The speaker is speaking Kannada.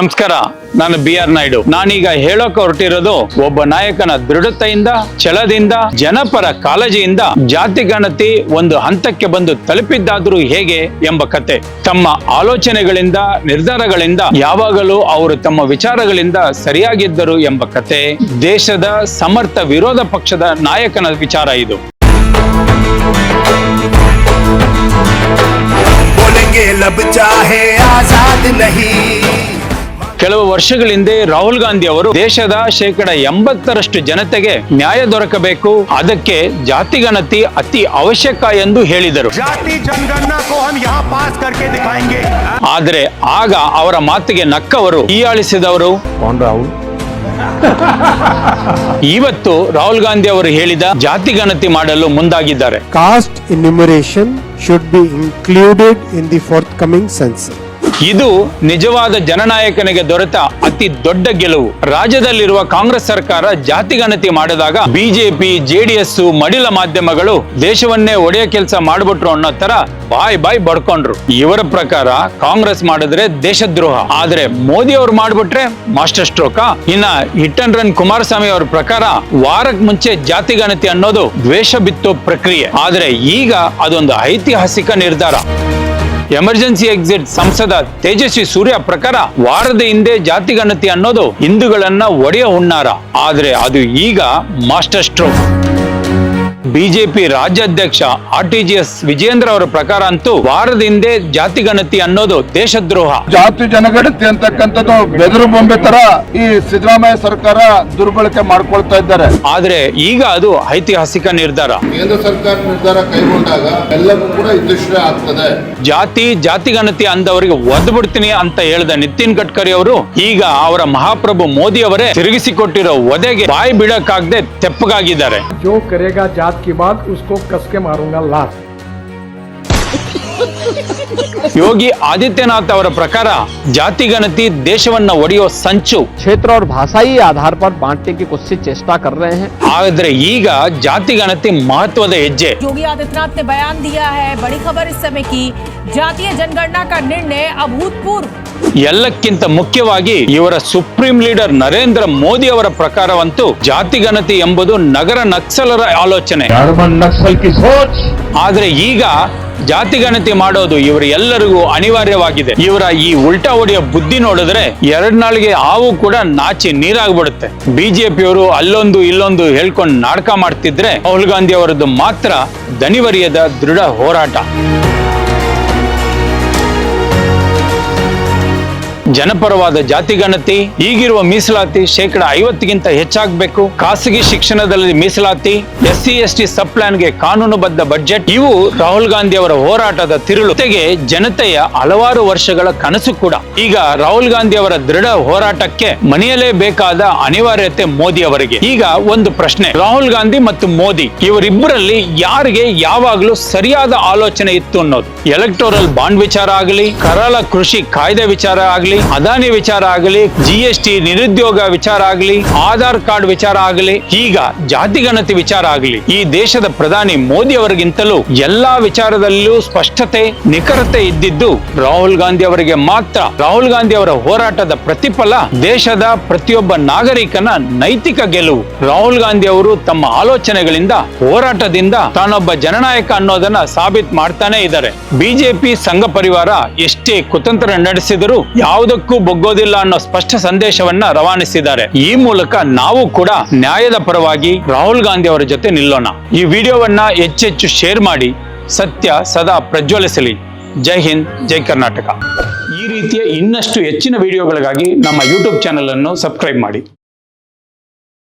ನಮಸ್ಕಾರ ನಾನು ಬಿ ಆರ್ ನಾಯ್ಡು ನಾನೀಗ ಹೇಳೋಕೆ ಹೊರಟಿರೋದು ಒಬ್ಬ ನಾಯಕನ ದೃಢತೆಯಿಂದ ಛಲದಿಂದ ಜನಪರ ಕಾಳಜಿಯಿಂದ ಜಾತಿ ಗಣತಿ ಒಂದು ಹಂತಕ್ಕೆ ಬಂದು ತಲುಪಿದ್ದಾದ್ರೂ ಹೇಗೆ ಎಂಬ ಕತೆ ತಮ್ಮ ಆಲೋಚನೆಗಳಿಂದ ನಿರ್ಧಾರಗಳಿಂದ ಯಾವಾಗಲೂ ಅವರು ತಮ್ಮ ವಿಚಾರಗಳಿಂದ ಸರಿಯಾಗಿದ್ದರು ಎಂಬ ಕತೆ ದೇಶದ ಸಮರ್ಥ ವಿರೋಧ ಪಕ್ಷದ ನಾಯಕನ ವಿಚಾರ ಇದು बोलेंगे लब चाहे आजाद नहीं ಕೆಲವು ವರ್ಷಗಳ ಹಿಂದೆ ರಾಹುಲ್ ಗಾಂಧಿ ಅವರು ದೇಶದ ಶೇಕಡ ಎಂಬತ್ತರಷ್ಟು ಜನತೆಗೆ ನ್ಯಾಯ ದೊರಕಬೇಕು. ಅದಕ್ಕೆ ಜಾತಿ ಗಣತಿ ಅತಿ ಅವಶ್ಯಕ ಎಂದು ಹೇಳಿದರು. ಆದರೆ ಆಗ ಅವರ ಮಾತಿಗೆ ನಕ್ಕವರು ಹೀಯಾಳಿಸಿದವರು. ಇವತ್ತು ರಾಹುಲ್ ಗಾಂಧಿ ಅವರು ಹೇಳಿದ ಜಾತಿ ಗಣತಿ ಮಾಡಲು ಮುಂದಾಗಿದ್ದಾರೆ. Caste enumeration should be included in the forthcoming census ಇದು ನಿಜವಾದ ಜನನಾಯಕನಿಗೆ ದೊರೆತ ಅತಿ ದೊಡ್ಡ ಗೆಲುವು. ರಾಜ್ಯದಲ್ಲಿರುವ ಕಾಂಗ್ರೆಸ್ ಸರ್ಕಾರ ಜಾತಿಗಣತಿ ಮಾಡಿದಾಗ ಬಿಜೆಪಿ, ಜೆಡಿಎಸ್, ಮಡಿಲ ಮಾಧ್ಯಮಗಳು ದೇಶವನ್ನೇ ಒಡೆಯ ಕೆಲಸ ಮಾಡ್ಬಿಟ್ರು ಅನ್ನೋ ತರ ಬಾಯ್ ಬಾಯ್ ಬಡ್ಕೊಂಡ್ರು. ಇವರ ಪ್ರಕಾರ ಕಾಂಗ್ರೆಸ್ ಮಾಡಿದ್ರೆ ದೇಶದ್ರೋಹ. ಆದ್ರೆ ಮೋದಿ ಅವ್ರು ಮಾಡ್ಬಿಟ್ರೆ ಮಾಸ್ಟರ್ ಸ್ಟ್ರೋಕ. ಇನ್ನ ಹಿಟ್ ಅಂಡ್ ರನ್ ಕುಮಾರಸ್ವಾಮಿ ಅವ್ರ ಪ್ರಕಾರ ವಾರಕ್ ಮುಂಚೆ ಜಾತಿಗಣತಿ ಅನ್ನೋದು ದ್ವೇಷ ಬಿತ್ತೋ ಪ್ರಕ್ರಿಯೆ. ಆದ್ರೆ ಈಗ ಅದೊಂದು ಐತಿಹಾಸಿಕ ನಿರ್ಧಾರ. ಎಮರ್ಜೆನ್ಸಿ ಎಕ್ಸಿಟ್ ಸಂಸದ ತೇಜಸ್ವಿ ಸೂರ್ಯ ಪ್ರಕಾರ ವಾರದ ಹಿಂದೆ ಜಾತಿ ಗಣತಿ ಅನ್ನೋದು ಹಿಂದೂಗಳನ್ನ ಒಡೆಯ ಹುಣ್ಣಾರ ಆದ್ರೆ ಅದು ಈಗ ಮಾಸ್ಟರ್ ಸ್ಟ್ರೋಕ್. ಬಿಜೆಪಿ ರಾಜ್ಯಾಧ್ಯಕ್ಷ ಆರ್ ಟಿ ವಿಜೇಂದ್ರ ಅವರ ಪ್ರಕಾರ ಅಂತೂ ವಾರದ ಹಿಂದೆ ಜಾತಿ ಗಣತಿ ಅನ್ನೋದು ದೇಶದ್ರೋಹ. ಜಾತಿ ಜನಗಣತಿ ಅಂತಕ್ಕಂಥದ್ದು ಬೆದರು ಬೊಂಬೆ ತರ ಈ ಸಿದ್ದರಾಮಯ್ಯ ಸರ್ಕಾರ ದುರ್ಬಳಕೆ ಮಾಡ್ಕೊಳ್ತಾ ಇದ್ದಾರೆ. ಆದ್ರೆ ಈಗ ಅದು ಐತಿಹಾಸಿಕ ನಿರ್ಧಾರ. ಕೇಂದ್ರ ಸರ್ಕಾರ ನಿರ್ಧಾರ ಕೈಗೊಂಡಾಗ ಎಲ್ಲವೂ ಕೂಡ ಇದ್ದಷ್ಟೇ ಆಗ್ತದೆ. ಜಾತಿ ಜಾತಿ ಗಣತಿ ಅಂದವರಿಗೆ ಒದ್ದ್ಬಿಡ್ತೀನಿ ಅಂತ ಹೇಳಿದ ನಿತಿನ್ ಗಡ್ಕರಿ ಅವರು ಈಗ ಅವರ ಮಹಾಪ್ರಭು ಮೋದಿ ಅವರೇ ತಿರುಗಿಸಿಕೊಟ್ಟಿರೋ ಒದೆಗೆ ಬಾಯಿ ಬಿಡಕ್ಕಾಗದೆ ತೆಪ್ಪಗಾಗಿದ್ದಾರೆ. ಜೋ ಕರೆಗಾ जात की बात उसको कस के मारूंगा लात ಯೋಗಿ ಆದಿತ್ಯನಾಥ್ ಅವರ ಪ್ರಕಾರ ಜಾತಿ ಗಣತಿ ದೇಶವನ್ನ ಒಡೆಯೋ ಸಂಚು क्षेत्र और भाषाई आधार पर बांटने की कोशिश चेष्टा कर रहे हैं ಆದ್ರೆ ಈಗ ಜಾತಿ ಗಣತಿ ಮಹತ್ವದ ಹೆಜ್ಜೆ योगी आदित्यनाथ ने बयान दिया है बड़ी खबर इस समय की जातीय जनगणना का निर्णय अभूतपूर्व ಎಲ್ಲಕ್ಕಿಂತ ಮುಖ್ಯವಾಗಿ ಇವರ ಸುಪ್ರೀಂ ಲೀಡರ್ ನರೇಂದ್ರ ಮೋದಿ ಅವರ ಪ್ರಕಾರವಂತೂ ಜಾತಿ ಗಣತಿ ಎಂಬುದು ನಗರ ನಕ್ಸಲರ ಆಲೋಚನೆ. ಆದ್ರೆ ಈಗ ಜಾತಿ ಗಣತಿ ಮಾಡೋದು ಇವರು ಎಲ್ಲರಿಗೂ ಅನಿವಾರ್ಯವಾಗಿದೆ. ಇವರ ಈ ಉಲ್ಟಾ ಹೊಡೆಯ ಬುದ್ಧಿ ನೋಡಿದ್ರೆ ಎರಡ್ ನಾಳಿಗೆ ಹಾವು ಕೂಡ ನಾಚಿ ನೀರಾಗ್ಬಿಡುತ್ತೆ. ಬಿಜೆಪಿಯವರು ಅಲ್ಲೊಂದು ಇಲ್ಲೊಂದು ಹೇಳ್ಕೊಂಡು ನಾಟಕ ಮಾಡ್ತಿದ್ರೆ ರಾಹುಲ್ ಗಾಂಧಿ ಅವರದ್ದು ಮಾತ್ರ ದನಿವರಿಯದ ದೃಢ ಹೋರಾಟ. ಜನಪರವಾದ ಜಾತಿಗಣತಿ ಈಗಿರುವ ಮೀಸಲಾತಿ ಶೇಕಡ ಐವತ್ತಿಗಿಂತ ಹೆಚ್ಚಾಗಬೇಕು. ಖಾಸಗಿ ಶಿಕ್ಷಣದಲ್ಲಿ ಮೀಸಲಾತಿ, ಎಸ್ಸಿ ಎಸ್ ಟಿ ಸಬ್ ಪ್ಲಾನ್ಗೆ ಕಾನೂನುಬದ್ಧ ಬಜೆಟ್, ಇವು ರಾಹುಲ್ ಗಾಂಧಿ ಅವರ ಹೋರಾಟದ ತಿರುಳು. ಜೊತೆಗೆ ಜನತೆಯ ಹಲವಾರು ವರ್ಷಗಳ ಕನಸು ಕೂಡ. ಈಗ ರಾಹುಲ್ ಗಾಂಧಿ ಅವರ ದೃಢ ಹೋರಾಟಕ್ಕೆ ಮನೆಯಲೇಬೇಕಾದ ಅನಿವಾರ್ಯತೆ ಮೋದಿ ಅವರಿಗೆ. ಈಗ ಒಂದು ಪ್ರಶ್ನೆ, ರಾಹುಲ್ ಗಾಂಧಿ ಮತ್ತು ಮೋದಿ, ಇವರಿಬ್ಬರಲ್ಲಿ ಯಾರಿಗೆ ಯಾವಾಗಲೂ ಸರಿಯಾದ ಆಲೋಚನೆ ಇತ್ತು ಅನ್ನೋದು? ಎಲೆಕ್ಟೋರಲ್ ಬಾಂಡ್ ವಿಚಾರ ಆಗಲಿ, ಕರಾಳ ಕೃಷಿ ಕಾಯ್ದೆ ವಿಚಾರ ಆಗಲಿ ಅದಾನಿ ವಿಚಾರ ಆಗಲಿ ಜಿ ಎಸ್ ಟಿ ನಿರುದ್ಯೋಗ ವಿಚಾರ ಆಗಲಿ, ಆಧಾರ್ ಕಾರ್ಡ್ ವಿಚಾರ ಆಗಲಿ, ಈಗ ಜಾತಿ ಗಣತಿ ವಿಚಾರ ಆಗಲಿ, ಈ ದೇಶದ ಪ್ರಧಾನಿ ಮೋದಿ ಅವರಿಗಿಂತಲೂ ಎಲ್ಲಾ ವಿಚಾರದಲ್ಲೂ ಸ್ಪಷ್ಟತೆ, ನಿಖರತೆ ಇದ್ದಿದ್ದು ರಾಹುಲ್ ಗಾಂಧಿ ಅವರಿಗೆ ಮಾತ್ರ. ರಾಹುಲ್ ಗಾಂಧಿ ಅವರ ಹೋರಾಟದ ಪ್ರತಿಫಲ ದೇಶದ ಪ್ರತಿಯೊಬ್ಬ ನಾಗರಿಕನ ನೈತಿಕ ಗೆಲುವು. ರಾಹುಲ್ ಗಾಂಧಿ ಅವರು ತಮ್ಮ ಆಲೋಚನೆಗಳಿಂದ, ಹೋರಾಟದಿಂದ ತಾನೊಬ್ಬ ಜನನಾಯಕ ಅನ್ನೋದನ್ನ ಸಾಬೀತ್ ಮಾಡ್ತಾನೆ ಇದ್ದಾರೆ. ಬಿಜೆಪಿ ಸಂಘ ಪರಿವಾರ ಎಷ್ಟೇ ಕುತಂತ್ರ ನಡೆಸಿದರೂ ಯಾವುದಕ್ಕೂ ಬೊಗ್ಗೋದಿಲ್ಲ ಅನ್ನೋ ಸ್ಪಷ್ಟ ಸಂದೇಶವನ್ನ ರವಾನಿಸಿದ್ದಾರೆ. ಈ ಮೂಲಕ ನಾವು ಕೂಡ ನ್ಯಾಯದ ಪರವಾಗಿ ರಾಹುಲ್ ಗಾಂಧಿ ಅವರ ಜೊತೆ ನಿಲ್ಲೋಣ. ಈ ವಿಡಿಯೋವನ್ನ ಹೆಚ್ಚೆಚ್ಚು ಶೇರ್ ಮಾಡಿ, ಸತ್ಯ ಸದಾ ಪ್ರಜ್ವಲಿಸಲಿ. ಜೈ ಹಿಂದ್, ಜೈ ಕರ್ನಾಟಕ. ಈ ರೀತಿಯ ಇನ್ನಷ್ಟು ಹೆಚ್ಚಿನ ವಿಡಿಯೋಗಳಿಗಾಗಿ ನಮ್ಮ ಯೂಟ್ಯೂಬ್ ಚಾನೆಲ್ ಅನ್ನು ಸಬ್ಸ್ಕ್ರೈಬ್ ಮಾಡಿ.